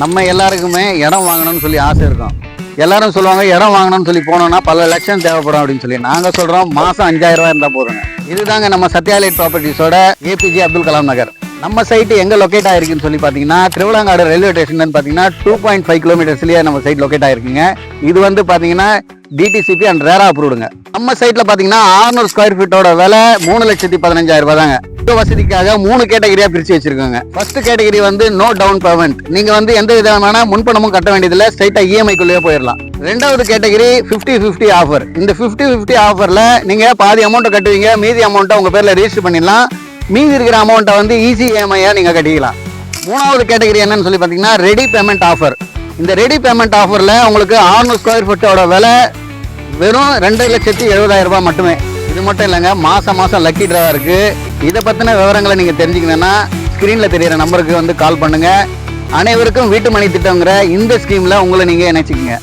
நம்ம எல்லாருக்குமே இடம் வாங்கணும்னு சொல்லி ஆசை இருக்கும். எல்லாரும் சொல்லுவாங்க இடம் வாங்கணும்னு சொல்லி போனோம்னா பல லட்சம் தேவைப்படும் அப்படின்னு சொல்லி. நாங்கள் சொல்கிறோம் மாதம் அஞ்சாயிரம் ரூபாய் இருந்தால் போதுங்க. இதுதாங்க நம்ம சத்யாலயட் ப்ராப்பர்ட்டிஸோட ஏபிஜே அப்துல் கலாம் நகர். நம்ம சைட்டு எங்கே லொக்கேட் ஆயிருக்குன்னு சொல்லி பார்த்தீங்கன்னா திருவிழாங்காடு ரயில்வே ஸ்டேஷன் பார்த்தீங்கன்னா டூ பாயிண்ட் ஃபைவ் கிலோமீட்டர்ஸ்லேயே நம்ம சைட் லொக்கேட் ஆயிருக்குங்க. இது வந்து பார்த்தீங்கன்னா டிடிசிபி அண்ட் ரேரா அப்ரூவ்டுங்க நம்ம சைட்டில் பார்த்தீங்கன்னா 600 ஸ்கொயர் ஃபீட்டோட விலை மூணு லட்சத்தி பதினஞ்சாயிரம் ரூபா தாங்க. வசதிக்காக மூணு கேட்டகரியா பிரிச்சு வச்சிருக்காங்க. ஃபர்ஸ்ட் கேட்டகரி வந்து நோ டவுன் பேமெண்ட் நீங்க வந்து எந்த விதமான முன்பணமும் கட்ட வேண்டியதில்ல. ஸ்ட்ரைட்டா இஎம்ஐ குள்ளேயே போயிடலாம். ரெண்டாவது கேட்டகரி 50 50 ஆஃபர் இந்த 50 50 ஆஃபர்ல நீங்க பாதி அமௌண்ட் கட்டுவீங்க. மீதி அமௌண்ட்டை உங்க பேர்ல ரெஜிஸ்டர் பண்ணிடலாம். மீதி இருக்கிற அமௌண்ட்டை வந்து ஈஸி இஎம்ஐயா நீங்க கட்டிக்கலாம். மூணாவது கேட்டகரி என்னன்னு சொல்லி பார்த்தீங்கன்னா ரெடி பேமெண்ட் ஆஃபர் இந்த ரெடி பேமெண்ட் ஆஃபரில் உங்களுக்கு 600 ஸ்கொயர் ஃபீட்டோட விலை வெறும் ரெண்டு லட்சத்தி எழுபதாயிரம் ரூபாய் மட்டுமே. இது மட்டும் இல்லைங்க மாதம் மாதம் லக்கி ட்ரா இருக்குது இதை பற்றின விவரங்களை நீங்கள் தெரிஞ்சுக்கணுன்னா ஸ்க்ரீனில் தெரியிற நம்பருக்கு வந்து கால் பண்ணுங்கள் அனைவருக்கும் வீட்டு மணி திட்டங்கிற இந்த ஸ்கீமில் உங்களை நீங்கள் இணைச்சிக்கங்க.